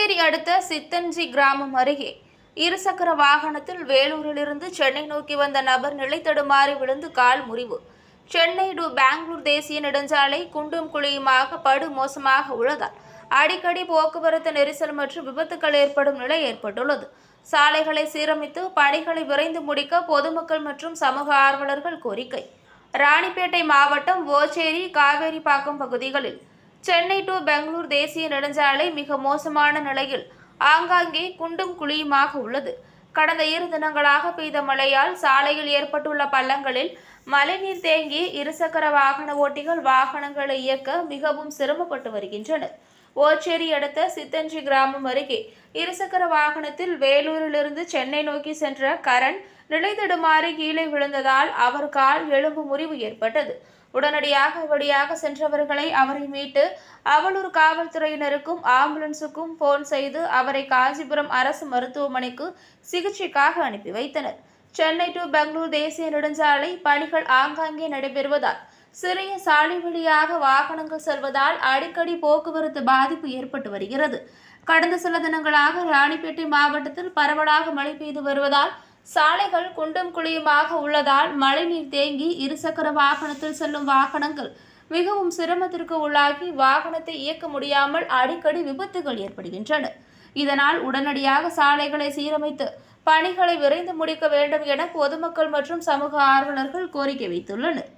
அடுத்த சித்தன்ஜி கிராமம் அருகே இருசக்கர வாகனத்தில் வேலூரிலிருந்து சென்னை நோக்கி வந்த நபர் நிலை தடுமாறி விழுந்து கால் முறிவு. சென்னை டு பெங்களூர் தேசிய நெடுஞ்சாலை குண்டும் குழியுமாக படு மோசமாக உள்ளதால் அடிக்கடி போக்குவரத்து நெரிசல் மற்றும் விபத்துக்கள் ஏற்படும் நிலை ஏற்பட்டுள்ளது. சாலைகளை சீரமைத்து பணிகளை விரைந்து முடிக்க பொதுமக்கள் மற்றும் சமூக ஆர்வலர்கள் கோரிக்கை. ராணிப்பேட்டை மாவட்டம் ஓச்சேரி காவேரிப்பாக்கம் பகுதிகளில் சென்னை டு பெங்களூர் தேசிய நெடுஞ்சாலை மிக மோசமான நிலையில் ஆங்காங்கே குண்டும் குழியுமாக உள்ளது. கடந்த இரு தினங்களாக பெய்த மழையால் சாலையில் ஏற்பட்டுள்ள பள்ளங்களில் மழைநீர் தேங்கி இருசக்கர வாகன ஓட்டிகள் வாகனங்களை இயக்க மிகவும் சிரமப்பட்டு வருகின்றனர். ஓச்சேரி அடுத்த சித்தஞ்சி கிராமம் அருகே இருசக்கர வாகனத்தில் வேலூரிலிருந்து சென்னை நோக்கி சென்ற கரண் நிலை தடுமாறி கீழே விழுந்ததால் அவர் கால் எலும்பு முறிவு ஏற்பட்டது. உடனடியாக வழியாக சென்றவர்களை அவரை மீட்டு அவலூர் காவல்துறையினருக்கும் ஆம்புலன்ஸுக்கும் போன் செய்து அவரை காஞ்சிபுரம் அரசு மருத்துவமனைக்கு சிகிச்சைக்காக அனுப்பி வைத்தனர். சென்னை டு பெங்களூர் தேசிய நெடுஞ்சாலை பணிகள் ஆங்காங்கே நடைபெறுவதால் சிறிய சாலை வழியாக வாகனங்கள் செல்வதால் அடிக்கடி போக்குவரத்து பாதிப்பு ஏற்பட்டு வருகிறது. கடந்த சில தினங்களாக ராணிப்பேட்டை மாவட்டத்தில் பரவலாக மழை பெய்து வருவதால் சாலைகள் குண்டும் குழியுமாக உள்ளதால் மழைநீர் தேங்கி இருசக்கர வாகனத்தில் செல்லும் வாகனங்கள் மிகவும் சிரமத்திற்கு உள்ளாகி வாகனத்தை இயக்க முடியாமல் அடிக்கடி விபத்துகள் ஏற்படுகின்றன. இதனால் உடனடியாக சாலைகளை சீரமைத்து பணிகளை விரைந்து முடிக்க வேண்டும் என பொதுமக்கள் மற்றும் சமூக ஆர்வலர்கள் கோரிக்கை வைத்துள்ளனர்.